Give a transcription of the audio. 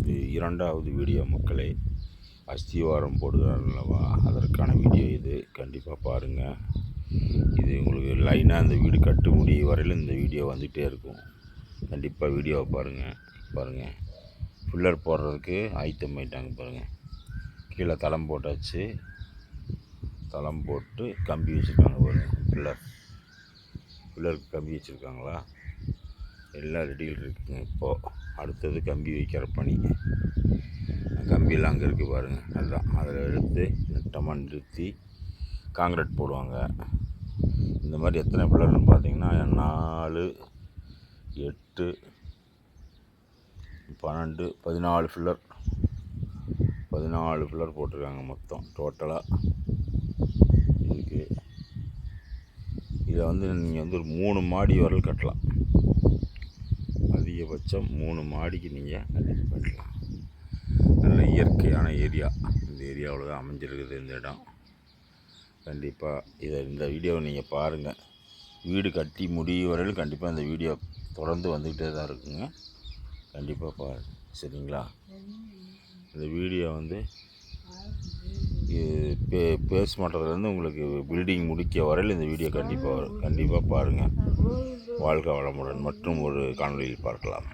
இது இரண்டாவது வீடியோ. மக்களே அஸ்திவாரம் போடுகிறார் அல்லவா அதற்கான வீடியோ இது. கண்டிப்பாக பாருங்கள் இது உங்களுக்கு லைனாக இந்த வீடு கட்டு முடிய வரையில் இந்த வீடியோ வந்துகிட்டே இருக்கும். கண்டிப்பாக வீடியோவை பாருங்கள் பாருங்கள் ஃபில்லர் போடுறதுக்கு ஆயத்தம் ஆயிட்டாங்க பாருங்கள் கீழே தளம் போட்டாச்சு. தளம் போட்டு கம்பி வச்சுருக்காங்க பாருங்கள் ஃபில்லர் ஃபில்லருக்கு கம்பி வச்சுருக்காங்களா? எல்லா ரெடியில் இருக்குங்க. இப்போது அடுத்தது கம்பி வைக்கிற பணி. கம்பியெல்லாம் அங்கே இருக்குது பாருங்கள் அதுதான் அதில் எடுத்து நட்டமாக நிறுத்தி காங்கிரீட் போடுவாங்க. இந்த மாதிரி எத்தனை பிள்ளைகள்னு பார்த்தீங்கன்னா நாலு எட்டு பன்னெண்டு பதினாலு ஃபில்லர் பதினாலு ஃபில்லர் போட்டிருக்காங்க மொத்தம். டோட்டலாக இருக்குது இதை வந்து நீங்கள் வந்து ஒரு மூணு மாடி வரல் கட்டலாம். அதிகபட்சம் மூணு மாடிக்கு நீங்கள் கண்டிப்பாக பண்ணிக்கலாம் நல்ல இயற்கையான ஏரியா. இந்த ஏரியாவில் தான் அமைஞ்சிருக்குது இந்த இடம். கண்டிப்பாக இதை இந்த வீடியோவை நீங்கள் பாருங்கள் வீடு கட்டி முடியும் வரையிலும் கண்டிப்பாக இந்த வீடியோ தொடர்ந்து வந்துக்கிட்டே தான் இருக்குங்க. கண்டிப்பாக பாருங்கள் சரிங்களா? இந்த வீடியோ வந்து பே பேஸ் மாட்டதுலேருந்து உங்களுக்கு பில்டிங் முடிக்க வரையில் இந்த வீடியோ கண்டிப்பாக வரும். கண்டிப்பாக பாருங்கள் வாழ்க வளமுடன். மற்றும் ஒரு காணொளியில் பார்க்கலாம்.